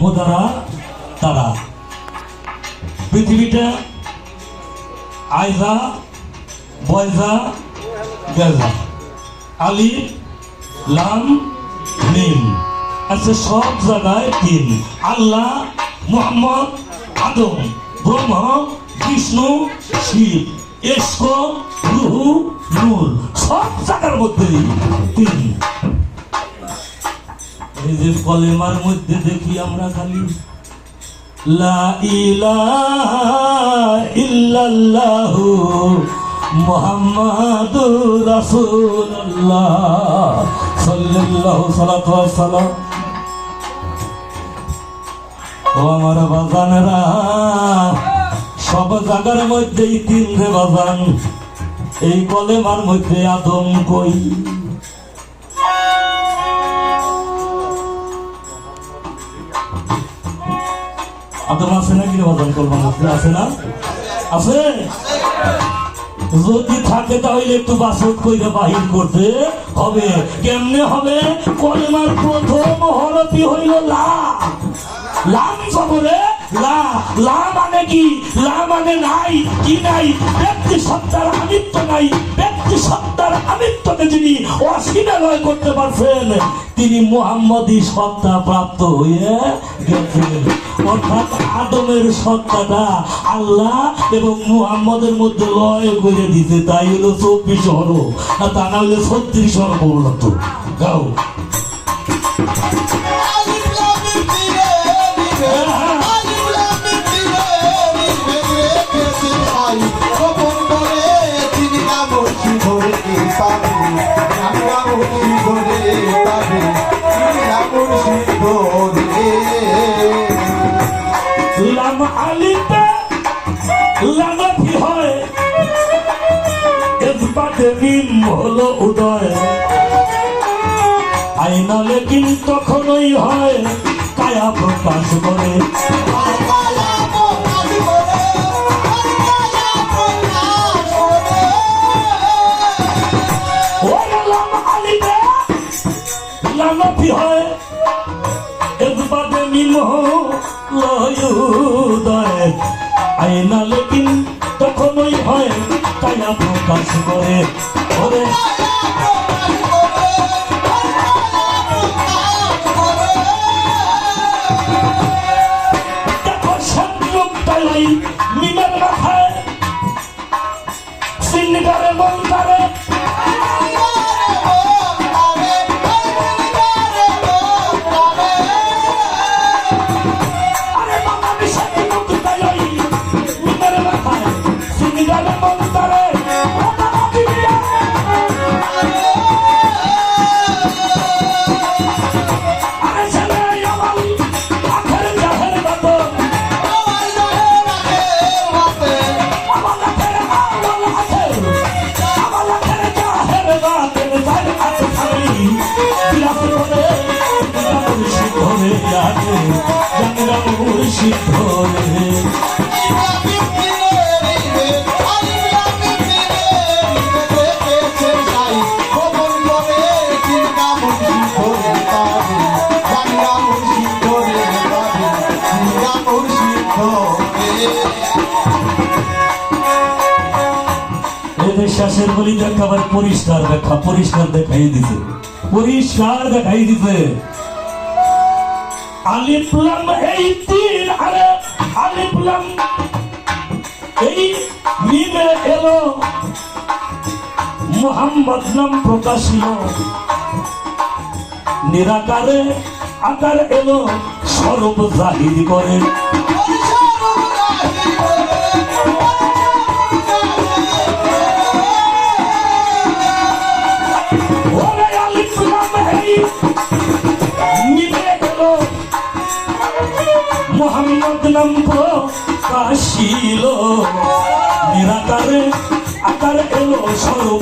মোদারা, তারা। পৃথিবীটা আয়জা বয়জা, গেজা। আলি লাম মিম আচ্ছা সব জায়গায় তিন। আল্লাহ, মোহাম্মদ, আদম, ব্রহ্ম, বিষ্ণু, শিব এস্ক রুহু, নূর। সব জায়গার মধ্যে তিন। এই যে কলেমার মধ্যে দেখি আমরা খালি ও আমার বাজানেরা, সব জায়গার মধ্যেই তিন রে বাজান, এই কলেমার মধ্যে আদম কই? আদম আছে না কিনা রে করব কলমার আছে না? আছে? যদি থাকে তাহলে একটু বাসত কইরে বাহির করতে হবে। কেমনে হবে? কলমার প্রথম হরতি হইল লা লাম খবরে লা লা মানে কি? লা মানে নাই, কি নাই? ব্যক্তি সত্তার আমিত্ব নাই। ব্যক্তি সত্তার আমিত্বকে যিনি অস্বীকার করতে পারছেন, তিনি মোহাম্মদী সত্তা প্রাপ্ত হয়ে গেছেন। অর্থাৎ আদমের সত্তাটা আল্লাহ এবং মুহাম্মদের মধ্যে লয় করে দিতে তাই হলো চব্বিশ হর আর তা না হলে ছত্রিশ হর পরিণত গাও নামটি ধরে পাবে আমি নামটি ধরে তিনি নামটি ধরে লাম আলিতে লাগাতি হয় কিন্তু তখনই হয়, কায়া প্রকাশ করে। উদয় আইনালে কিন্তু তখনই হয় কায়া প্রকাশ করে। ওরে। মিমের মাথায়। সিন্নিটারে মন্তারে ধরে লাগে জানরা মুর্শিদ ধরে শ্বাসের বলি একেবারে পরিষ্কার দেখা, পরিষ্কার দেখাই দিছে। পরিষ্কার দেখাই দিছে। আলিফলাম এই তিন আরে আলিফলাম এই মিমে এলো, মোহাম্মদ নাম প্রকাশিল নিরাকারে আকার এলো স্বরূপ জাহির করে। মোহাম্মদ নাম কাশিল। নিরাকারে আকার এলো স্বরূপ